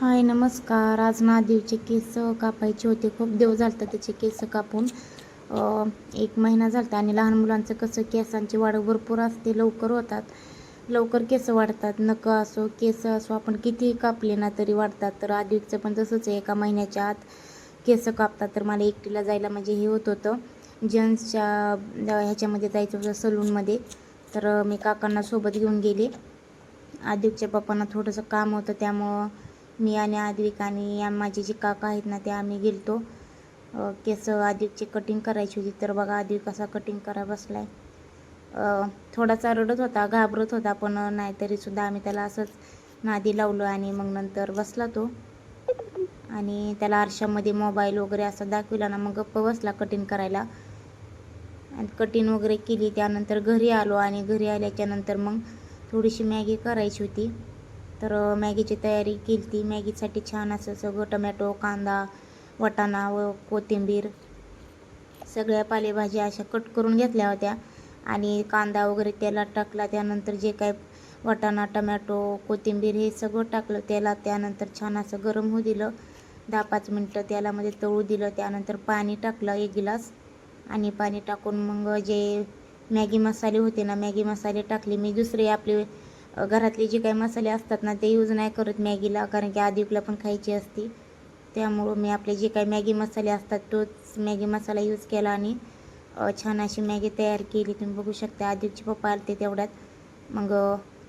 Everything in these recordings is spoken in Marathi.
हाय नमस्कार. आज महादेवचे केस कापायचे होते. खूप दिवस झालतं त्याचे केस कापून. एक महिना झालता आणि लहान मुलांचं कसं केसांची वाढ भरपूर असते लवकर होतात. लवकर केस वाढतात. नख असो केस असो आपण कितीही कापले ना तरी वाढतात. तर आदिवचं पण तसंच आहे. एका महिन्याच्या आत केस कापतात. तर मला एकटीला जायला म्हणजे हे होत होतं. जेंट्सच्या ह्याच्यामध्ये जायचं होतं सलूनमध्ये. तर मी काकांना सोबत घेऊन गेले. आदिवच्या पप्पांना थोडंसं काम होतं. त्यामुळं मी आणि आद्विक आणि या माझे जे काका आहेत ना ते आम्ही गेलतो. केस आदिवची कटिंग करायची होती तर बघा आदिव कसा कटिंग करा बसलाय. आहे थोडासा रडत होता घाबरत होता पण नाहीतरी सुद्धा आम्ही त्याला असंच नादी लावलं आणि मग नंतर बसला तो. आणि त्याला आरशामध्ये मोबाईल वगैरे असं दाखविला ना मग गप्प बसला कटिंग करायला. आणि कटिंग वगैरे केली त्यानंतर घरी आलो आणि घरी आल्याच्यानंतर मग थोडीशी मॅगी करायची होती. तर मॅगीची तयारी केली ती मॅगीसाठी छान असं सगळं टमॅटो कांदा वटाणा व कोथिंबीर सगळ्या पालेभाज्या अशा कट करून घेतल्या होत्या आणि कांदा वगैरे तेलात टाकला. त्यानंतर जे काय वटाणा टमॅटो कोथिंबीर हे सगळं टाकलं. तेलात त्यानंतर छान असं गरम होऊ दिलं. दहा पाच मिनटं तेलामध्ये तळू दिलं. त्यानंतर पाणी टाकलं एक गिलास आणि पाणी टाकून मग जे मॅगी मसाले होते ना मॅगी मसाले टाकले. मी दुसरे आपले घरातले जे काही मसाले असतात ना ते यूज नाही करत मॅगीला कारण की आदिवला पण खायची असती. त्यामुळं मी आपले जे काही मॅगी मसाले असतात तोच मॅगी मसाला यूज केला आणि छान अशी मॅगी तयार केली. तुम्ही बघू शकता आदिवचे पप्पा आलते तेवढ्यात. मग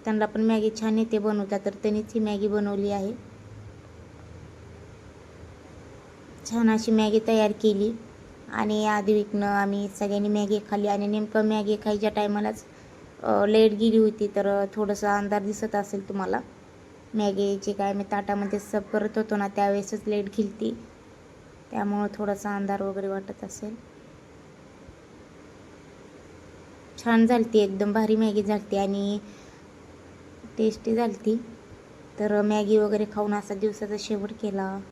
त्यांना पण मॅगी छान येते बनवतात तर त्यांनीच ही मॅगी बनवली आहे. छान अशी मॅगी तयार केली. आणि आदिविकनं आम्ही सगळ्यांनी मॅगी खाल्ली आणि नेमकं मॅगी खायच्या टायमालाच लेट गेली होती तर थोडंसं अंधार दिसत असेल तुम्हाला. मॅगीचे काय मी ताटामध्ये सब करत होतो ना त्यावेळेसच लेट गेली ती त्यामुळं थोडासा अंधार वगैरे वाटत असेल. छान झालती एकदम भारी मॅगी झालती आणि टेस्टी झालती. तर मॅगी वगैरे खाऊन असा दिवसाचा शेवट केला.